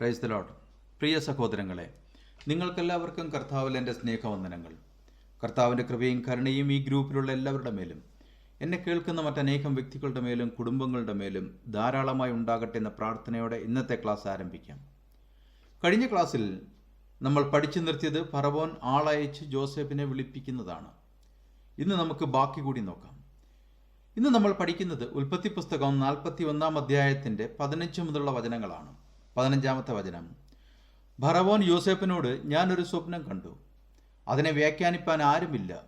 Praise the load പ്രിയ സഹോദരങ്ങളെ നിങ്ങൾക്കെല്ലാവർക്കും കർത്താവിൽ എന്റെ സ്നേഹവന്ദനങ്ങൾ. കർത്താവിന്റെ കൃപയും കരുണയും ഈ ഗ്രൂപ്പിലുള്ള എല്ലാവരുടെ മേലും എന്നെ കേൾക്കുന്ന മറ്റനേകം വ്യക്തികളുടെ മേലും കുടുംബങ്ങളുടെ മേലും ധാരാളമായി ഉണ്ടാകട്ടെ എന്ന പ്രാർത്ഥനയോടെ ഇന്നത്തെ ക്ലാസ് ആരംഭിക്കാം. കഴിഞ്ഞ ക്ലാസ്സിൽ നമ്മൾ പഠിച്ചു നിർത്തിയത് പറവോൻ ആളയച്ച് ജോസഫിനെ വിളിപ്പിക്കുന്നതാണ്. ഇന്ന് നമുക്ക് ബാക്കി കൂടി നോക്കാം. ഇന്ന് നമ്മൾ പഠിക്കുന്നത് ഉൽപ്പത്തി പുസ്തകം നാൽപ്പത്തി ഒന്നാം അധ്യായത്തിന്റെ പതിനഞ്ച് മുതലുള്ള വചനങ്ങളാണ്. പതിനഞ്ചാമത്തെ വചനം. ഭറവോൻ യോസേപ്പിനോട് ഞാനൊരു സ്വപ്നം കണ്ടു. അതിനെ വ്യാഖ്യാനിപ്പാൻ ആരുമില്ല.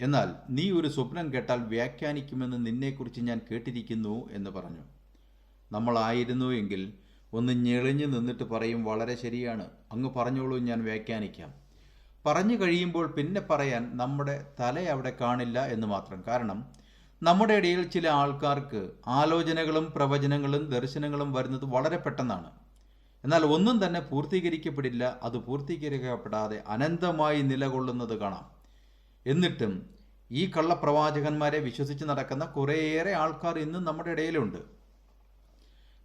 എന്നാൽ നീ ഒരു സ്വപ്നം കേട്ടാൽ വ്യാഖ്യാനിക്കുമെന്ന് നിന്നെക്കുറിച്ച് ഞാൻ കേട്ടിരിക്കുന്നു എന്ന് പറഞ്ഞു. നമ്മളായിരുന്നു എങ്കിൽ ഒന്ന് ഞെളിഞ്ഞു നിന്നിട്ട് പറയും വളരെ ശരിയാണ്. അങ്ങ് പറഞ്ഞോളൂ ഞാൻ വ്യാഖ്യാനിക്കാം. പറഞ്ഞു കഴിയുമ്പോൾ പിന്നെ പറയാൻ നമ്മുടെ തല അവിടെ കാണില്ല എന്ന് മാത്രം. കാരണം നമ്മുടെ ഇടയിൽ ചില ആൾക്കാർക്ക് ആലോചനകളും പ്രവചനങ്ങളും ദർശനങ്ങളും വരുന്നത് വളരെ പെട്ടെന്നാണ്. എന്നാൽ ഒന്നും തന്നെ പൂർത്തീകരിക്കപ്പെടില്ല അത് പൂർത്തീകരിക്കപ്പെടാതെ അനന്തമായി നിലകൊള്ളുന്നത് കാണാം. എന്നിട്ടും ഈ കള്ളപ്രവാചകന്മാരെ വിശ്വസിച്ച് നടക്കുന്ന കുറേയേറെ ആൾക്കാർ ഇന്നും നമ്മുടെ ഇടയിലുണ്ട്.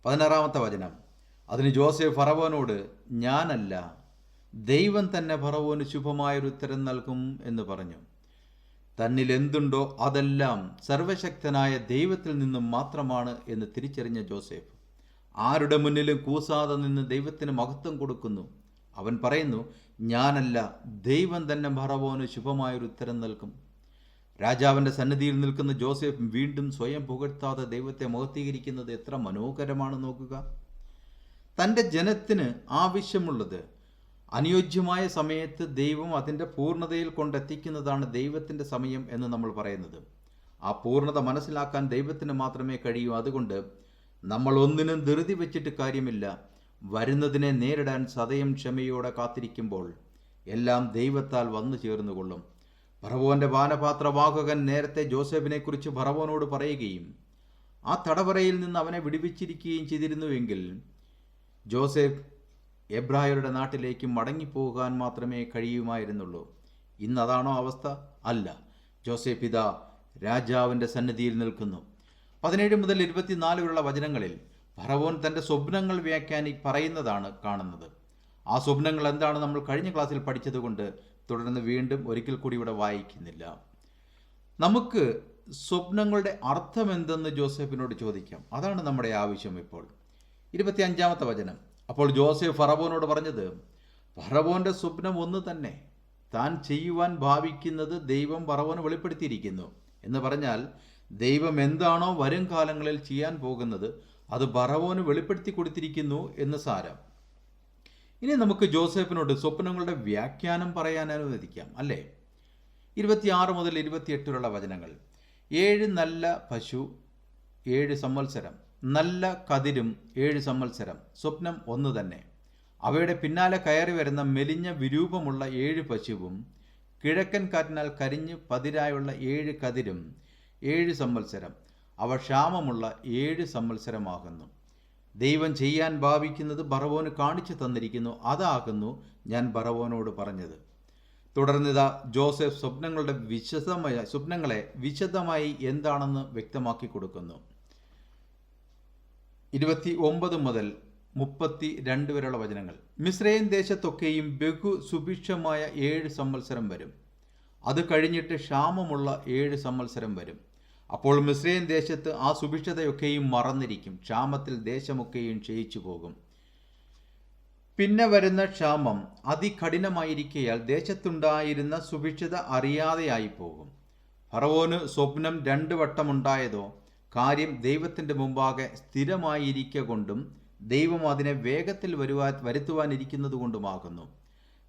പതിനാറാമത്തെ വചനം. അതിന് ജോസഫ് ഫറവോനോട് ഞാനല്ല ദൈവം തന്നെ ഫറവോന് ശുഭമായൊരു ഉത്തരം നൽകും എന്ന് പറഞ്ഞു. തന്നിൽ എന്തുണ്ടോ അതെല്ലാം സർവശക്തനായ ദൈവത്തിൽ നിന്നും മാത്രമാണ് എന്ന് തിരിച്ചറിഞ്ഞ ജോസഫ്. ആരുടെ മുന്നിലും കൂസാതെ നിന്ന് ദൈവത്തിന് മഹത്വം കൊടുക്കുന്നു? അവൻ പറയുന്നു ഞാനല്ല ദൈവം തന്നെ ഭറവോന് ശുഭമായൊരു ഉത്തരം നൽകും. രാജാവിന്റെ സന്നിധിയിൽ നിൽക്കുന്ന ജോസഫ് വീണ്ടും സ്വയം പുകഴ്ത്താതെ ദൈവത്തെ മഹത്വീകരിക്കുന്നത് എത്ര മനോഹരമാണ് നോക്കുക. തന്റെ ജനത്തിന് ആവശ്യമുള്ളത് അനുയോജ്യമായ സമയത്ത് ദൈവം അതിന്റെ പൂർണതയിൽ കൊണ്ടെത്തിക്കുന്നതാണ് ദൈവത്തിന്റെ സമയം എന്ന് നമ്മൾ പറയുന്നത്. ആ പൂർണത മനസ്സിലാക്കാൻ ദൈവത്തിന് മാത്രമേ കഴിയൂ. അതുകൊണ്ട് നമ്മൾ ഒന്നിനും ധൃതി വെച്ചിട്ട് കാര്യമില്ല. വരുന്നതിനെ നേരിടാൻ സതയം ക്ഷമയോടെ കാത്തിരിക്കുമ്പോൾ എല്ലാം ദൈവത്താൽ വന്നു ചേർന്നുകൊള്ളും. ഭറവോന്റെ പാനപാത്രവാഹകൻ നേരത്തെ ജോസഫിനെക്കുറിച്ച് ഭറവോനോട് പറയുകയും ആ തടവറയിൽ നിന്ന് അവനെ വിടുവിച്ചിരിക്കുകയും ചെയ്തിരുന്നുവെങ്കിൽ ജോസഫ് എബ്രായരുടെ നാട്ടിലേക്ക് മടങ്ങിപ്പോകാൻ മാത്രമേ കഴിയുമായിരുന്നുള്ളൂ. ഇന്നതാണോ അവസ്ഥ? അല്ല. ജോസഫ് ഇതാ രാജാവിന്റെ സന്നിധിയിൽ നിൽക്കുന്നു. പതിനേഴ് മുതൽ ഇരുപത്തിനാല് വരെയുള്ള വചനങ്ങളിൽ ഫറവോൻ തന്റെ സ്വപ്നങ്ങൾ വ്യാഖ്യാനി പറയുന്നതാണ് കാണുന്നത്. ആ സ്വപ്നങ്ങൾ എന്താണ് നമ്മൾ കഴിഞ്ഞ ക്ലാസ്സിൽ പഠിച്ചതുകൊണ്ട് തുടർന്ന് വീണ്ടും ഒരിക്കൽ കൂടി ഇവിടെ വായിക്കുന്നില്ല. നമുക്ക് സ്വപ്നങ്ങളുടെ അർത്ഥം എന്തെന്ന് ജോസഫിനോട് ചോദിക്കാം. അതാണ് നമ്മുടെ ആവശ്യം ഇപ്പോൾ. ഇരുപത്തി അഞ്ചാമത്തെ വചനം. അപ്പോൾ ജോസഫ് ഫറവോനോട് പറഞ്ഞത് ഫറവോന്റെ സ്വപ്നം ഒന്ന് തന്നെ. താൻ ചെയ്യുവാൻ ഭാവിക്കുന്നത് ദൈവം ഫറവോന് വെളിപ്പെടുത്തിയിരിക്കുന്നു. എന്ന് പറഞ്ഞാൽ ദൈവം എന്താണോ വരും കാലങ്ങളിൽ ചെയ്യാൻ പോകുന്നത് അത് ബറവോന് വെളിപ്പെടുത്തി കൊടുത്തിരിക്കുന്നു എന്ന് സാരം. ഇനി നമുക്ക് ജോസഫിനോട് സ്വപ്നങ്ങളുടെ വ്യാഖ്യാനം പറയാൻ അനുവദിക്കാം അല്ലേ? ഇരുപത്തിയാറ് മുതൽ ഇരുപത്തിയെട്ടിലുള്ള വചനങ്ങൾ. ഏഴ് നല്ല പശു ഏഴ് സംവത്സരം. നല്ല കതിരും ഏഴ് സംവത്സരം. സ്വപ്നം ഒന്ന് തന്നെ. അവയുടെ പിന്നാലെ കയറി വരുന്ന മെലിഞ്ഞ വിരൂപമുള്ള ഏഴ് പശുവും കിഴക്കൻ കാറ്റിനാൽ കരിഞ്ഞ് പതിരായുള്ള ഏഴ് കതിരും ഏഴ് സംവത്സരം. അവ ക്ഷാമമുള്ള ഏഴ് സംവത്സരമാകുന്നു. ദൈവം ചെയ്യാൻ ഭാവിക്കുന്നത് ബറവോന് കാണിച്ചു തന്നിരിക്കുന്നു. അതാകുന്നു ഞാൻ ബറവോനോട് പറഞ്ഞത്. തുടർന്നിതാ ജോസഫ് സ്വപ്നങ്ങളുടെ വിശദമായ സ്വപ്നങ്ങളെ വിശദമായി എന്താണെന്ന് വ്യക്തമാക്കി കൊടുക്കുന്നു. ഇരുപത്തി ഒമ്പത് മുതൽ മുപ്പത്തി രണ്ട് വരെയുള്ള വചനങ്ങൾ. മിസ്രൈൻ ദേശത്തൊക്കെയും ബഹു സുഭിക്ഷമായ ഏഴ് സംവത്സരം വരും. അത് കഴിഞ്ഞിട്ട് ക്ഷാമമുള്ള ഏഴ് സംവത്സരം വരും. അപ്പോൾ മിസ്രൈൻ ദേശത്ത് ആ സുഭിക്ഷതയൊക്കെയും മറന്നിരിക്കും. ക്ഷാമത്തിൽ ദേശമൊക്കെയും ക്ഷയിച്ചു പോകും. പിന്നെ വരുന്ന ക്ഷാമം അതികഠിനമായിരിക്കയാൽ ദേശത്തുണ്ടായിരുന്ന സുഭിക്ഷത അറിയാതെയായി പോകും. ഫറവോന് സ്വപ്നം രണ്ട് വട്ടമുണ്ടായതോ കാര്യം ദൈവത്തിന്റെ മുമ്പാകെ സ്ഥിരമായിരിക്ക കൊണ്ടും ദൈവം അതിനെ വേഗത്തിൽ വരുവാ വരുത്തുവാനിരിക്കുന്നത് കൊണ്ടുമാകുന്നു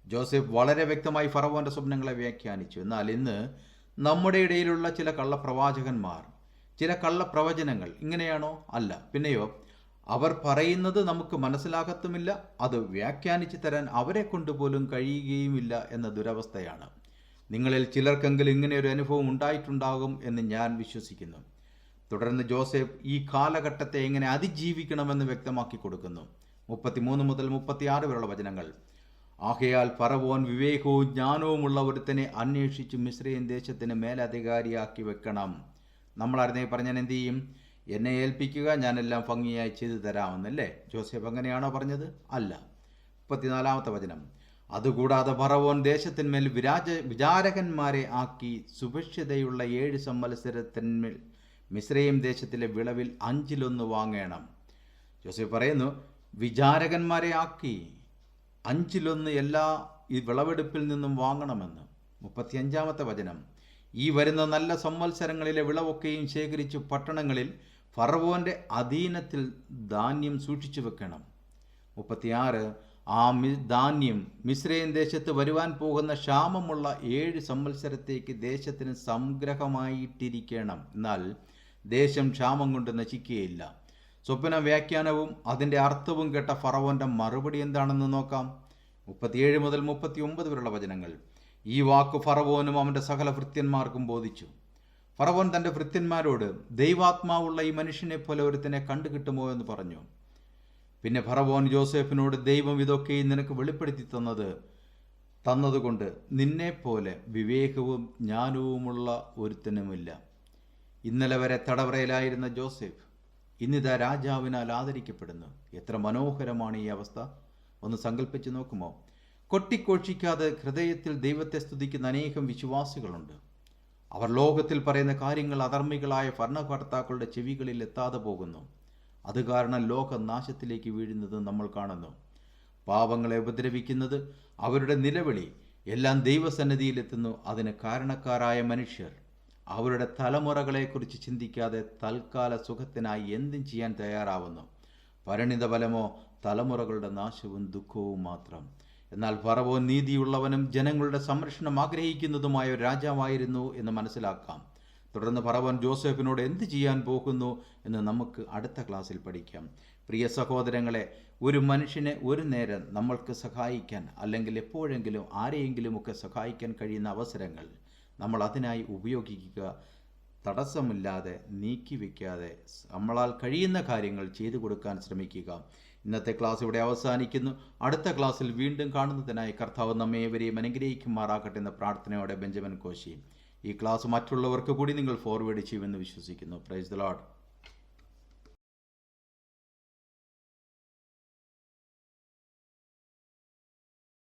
ജോസഫ് വളരെ വ്യക്തമായി ഫറവോന്റെ സ്വപ്നങ്ങളെ വ്യാഖ്യാനിച്ചു. എന്നാൽ ഇന്ന് നമ്മുടെ ഇടയിലുള്ള ചില കള്ളപ്രവാചകന്മാർ ചില കള്ളപ്രവചനങ്ങൾ ഇങ്ങനെയാണോ? അല്ല. പിന്നെയോ അവർ പറയുന്നത് നമുക്ക് മനസ്സിലാകത്തുമില്ല അത് വ്യാഖ്യാനിച്ചു തരാൻ അവരെ കൊണ്ടുപോലും കഴിയുകയുമില്ല എന്ന ദുരവസ്ഥയാണ്. നിങ്ങളിൽ ചിലർക്കെങ്കിലും ഇങ്ങനെ ഒരു അനുഭവം ഉണ്ടായിട്ടുണ്ടാകും എന്ന് ഞാൻ വിശ്വസിക്കുന്നു. തുടർന്ന് ജോസഫ് ഈ കാലഘട്ടത്തെ എങ്ങനെ അതിജീവിക്കണമെന്ന് വ്യക്തമാക്കി കൊടുക്കുന്നു. മുപ്പത്തിമൂന്ന് മുതൽ മുപ്പത്തിയാറ് വരെയുള്ള വചനങ്ങൾ. ആകയാൽ ഫറവോൻ വിവേകവും ജ്ഞാനവുമുള്ള ഒരുത്തനെ അന്വേഷിച്ച് മിശ്രയൻ ദേശത്തിന് മേലധികാരിയാക്കി വെക്കണം. നമ്മളറിഞ്ഞേ പറഞ്ഞാൽ എന്ത് ചെയ്യും? എന്നെ ഏൽപ്പിക്കുക ഞാനെല്ലാം ഭംഗിയായി ചെയ്തു തരാമെന്നല്ലേ? ജോസഫ് അങ്ങനെയാണോ പറഞ്ഞത്? അല്ല. മുപ്പത്തിനാലാമത്തെ വചനം. അതുകൂടാതെ ഫറവോൻ ദേശത്തിന്മേൽ വിരാജ വിചാരകന്മാരെ ആക്കി സുഭിക്ഷിതയുള്ള ഏഴ് സംവത്സരത്തിന്മേൽ മിശ്രയും ദേശത്തിലെ വിളവിൽ അഞ്ചിലൊന്ന് വാങ്ങണം. ജോസഫ് പറയുന്നു വിചാരകന്മാരെ ആക്കി. അഞ്ചിലൊന്ന് എല്ലാ ഈ വിളവെടുപ്പിൽ നിന്നും വാങ്ങണമെന്ന്. മുപ്പത്തിയഞ്ചാമത്തെ വചനം. ഈ വരുന്ന നല്ല സംവത്സരങ്ങളിലെ വിളവൊക്കെയും ശേഖരിച്ച് പട്ടണങ്ങളിൽ ഫറവോന്റെ അധീനത്തിൽ ധാന്യം സൂക്ഷിച്ചു വെക്കണം. മുപ്പത്തിയാറ്. ആ മി ധാന്യം മിശ്രയൻ ദേശത്ത് വരുവാൻ പോകുന്ന ക്ഷാമമുള്ള ഏഴ് സംവത്സരത്തേക്ക് ദേശത്തിന് സംഗ്രഹമായിട്ടിരിക്കണം. എന്നാൽ ദേശം ക്ഷാമം കൊണ്ട് നശിക്കുകയില്ല. സ്വപ്ന വ്യാഖ്യാനവും അതിന്റെ അർത്ഥവും കേട്ട ഫറവോന്റെ മറുപടി എന്താണെന്ന് നോക്കാം. മുപ്പത്തിയേഴ് മുതൽ മുപ്പത്തി ഒമ്പത് വരെയുള്ള വചനങ്ങൾ. ഈ വാക്ക് ഫറവോനും അവന്റെ സകല ഭൃത്യന്മാർക്കും ബോധിച്ചു. ഫറവോൻ തന്റെ ഭൃത്യന്മാരോട് ദൈവാത്മാവുള്ള ഈ മനുഷ്യനെ പോലെ ഒരുത്തിനെ കണ്ടുകിട്ടുമോ എന്ന് പറഞ്ഞു. പിന്നെ ഫറവോൻ ജോസഫിനോട് ദൈവം ഇതൊക്കെ നിനക്ക് വെളിപ്പെടുത്തി തന്നത് തന്നതുകൊണ്ട് നിന്നെപ്പോലെ വിവേകവും ജ്ഞാനവുമുള്ള ഒരുത്തനുമില്ല. ഇന്നലെ വരെ തടവറയിലായിരുന്ന ജോസഫ് ഇന്നിതാ രാജാവിനാൽ ആദരിക്കപ്പെടുന്നു. എത്ര മനോഹരമാണ് ഈ അവസ്ഥ. ഒന്ന് സങ്കല്പിച്ച് നോക്കുമോ? കൊട്ടിക്കോഷിക്കാതെ ഹൃദയത്തിൽ ദൈവത്തെ സ്തുതിക്കുന്ന അനേകം വിശ്വാസികളുണ്ട്. അവർ ലോകത്തിൽ പറയുന്ന കാര്യങ്ങൾ അധർമ്മികളായ ഭരണകർത്താക്കളുടെ ചെവികളിൽ എത്താതെ പോകുന്നു. അത് കാരണം ലോകം നാശത്തിലേക്ക് വീഴുന്നത് നമ്മൾ കാണുന്നു. പാവങ്ങളെ ഉപദ്രവിക്കുന്നത് അവരുടെ നിലവിളി. എല്ലാം ദൈവസന്നിധിയിലെത്തുന്നു അതിന് കാരണക്കാരായ മനുഷ്യർ. അവരുടെ തലമുറകളെക്കുറിച്ച് ചിന്തിക്കാതെ തൽക്കാല സുഖത്തിനായി എന്തും ചെയ്യാൻ തയ്യാറാവുന്നു. പരിണിത ഫലമോ തലമുറകളുടെ നാശവും ദുഃഖവും മാത്രം. എന്നാൽ ഫറവോ നീതിയുള്ളവനും ജനങ്ങളുടെ സംരക്ഷണം ആഗ്രഹിക്കുന്നതുമായ ഒരു രാജാവായിരുന്നു എന്ന് മനസ്സിലാക്കാം. തുടർന്ന് പറവൻ ജോസഫിനോട് എന്ത് ചെയ്യാൻ പോകുന്നു എന്ന് നമുക്ക് അടുത്ത ക്ലാസ്സിൽ പഠിക്കാം. പ്രിയ സഹോദരങ്ങളെ ഒരു മനുഷ്യനെ ഒരു നേരം നമ്മൾക്ക് സഹായിക്കാൻ അല്ലെങ്കിൽ എപ്പോഴെങ്കിലും ആരെയെങ്കിലുമൊക്കെ സഹായിക്കാൻ കഴിയുന്ന അവസരങ്ങൾ നമ്മൾ അതിനായി ഉപയോഗിക്കുക. തടസ്സമില്ലാതെ നീക്കി വയ്ക്കാതെ നമ്മളാൽ കഴിയുന്ന കാര്യങ്ങൾ ചെയ്തു കൊടുക്കാൻ ശ്രമിക്കുക. ഇന്നത്തെ ക്ലാസ് ഇവിടെ അവസാനിക്കുന്നു. അടുത്ത ക്ലാസ്സിൽ വീണ്ടും കാണുന്നതിനായി കർത്താവ് നമ്മെ ഇവരെയും അനുഗ്രഹിക്കുമാറാകട്ടെ എന്ന പ്രാർത്ഥനയോടെ ബെഞ്ചമിൻ കോശി. ഈ ക്ലാസ് മറ്റുള്ളവർക്ക് കൂടി നിങ്ങൾ ഫോർവേഡ് ചെയ്യുമെന്ന് വിശ്വസിക്കുന്നു. Praise the load